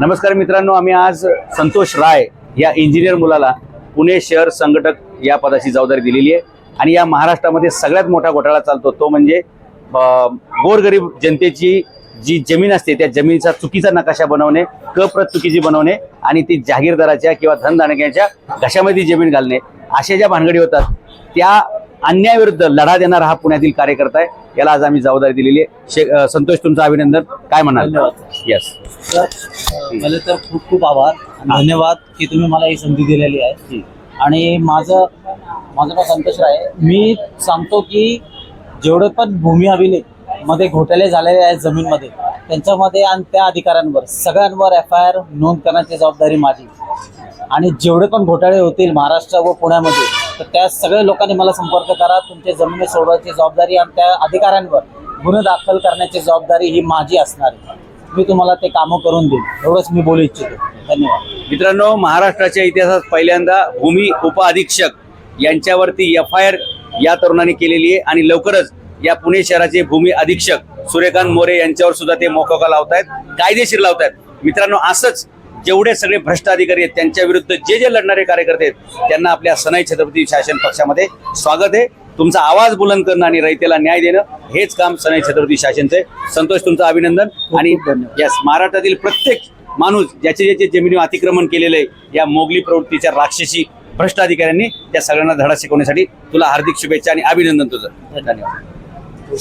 नमस्कार मित्रांनो आम्ही आज संतोष राय या इंजिनियर मुलाला पुणे शहर संघटक या पदाची जबाबदारी दिलेली आहे. आणि या महाराष्ट्रामध्ये सगळ्यात मोठा घोटाळा चालतो तो म्हणजे गोरगरीब जनतेची जी जमीन असते त्या जमिनीचा चुकीचा नकाशा बनवणे कप्रत चुकीची बनवणे आणि ती जागीरदाराच्या किंवा धनदानक्याच्या घशामध्ये जमीन घालणे अशा ज्या भानगडी होतात त्या अन्यायाविरुद्ध लढा देणारा हा पुण्यातील कार्यकर्ता आहे. याला आज आम्ही जबाबदारी दिलेली आहे. संतोष तुमचं अभिनंदन. काय म्हणाल? धन्यवाद. येस पहिले तर खूप खूप आभार धन्यवाद की तुम्ही मला ही संधी दिलेली आहे. आणि माझं माझं नाव संतोष राय मी सांगतो की जेवढे पण भूमी अभिलेखमध्ये घोटाळे झालेले आहेत जमीनमध्ये त्यांच्यामध्ये आणि त्या अधिकाऱ्यांवर सगळ्यांवर एफ आय आर नोंद करण्याची जबाबदारी माझी. आणि जेवढे पण घोटाळे होतील महाराष्ट्र व पुण्यामध्ये तर त्या सगळ्या लोकांनी मला संपर्क करा. तुमच्या जमिनी सोडवायची जबाबदारी आणि त्या अधिकाऱ्यांवर गुन्हे दाखल करण्याची जबाबदारी ही माझी असणार आहे. मी तुम्हाला ते कामं करून देईन. एवढंच मी बोलू इच्छितो. धन्यवाद. मित्रांनो महाराष्ट्राच्या इतिहासात पहिल्यांदा भूमी उपअधीक्षक यांच्यावरती एफ आय आर या तरुणांनी केलेली आहे आणि लवकरच या पुणे शहराचे भूमी अधीक्षक सूर्यकांत मोरे यांच्यावर सुद्धा ते मोकोका लावतायत. कायदेशीर लावतायत. मित्रांनो असंच जेवढे सगळे भ्रष्ट अधिकारी आहेत त्यांच्या विरुद्ध जे जे लढणारे कार्यकर्ते आहेत त्यांना आपल्या सनाई छत्रपती शासन पक्षामध्ये स्वागत आहे. तुमचा आवाज बुलंद करणं आणि रयतेला न्याय देणं हेच काम सनाई छत्रपती शासनचं आहे. संतोष तुमचं अभिनंदन. आणि. यस महाराष्ट्रातील प्रत्येक माणूस ज्याचे ज्याचे जमिनीवर अतिक्रमण केलेलं आहे या मोगली प्रवृत्तीच्या राक्षसी भ्रष्ट अधिकाऱ्यांनी त्या सगळ्यांना धडा शिकवण्यासाठी तुला हार्दिक शुभेच्छा आणि अभिनंदन तुझं. धन्यवाद.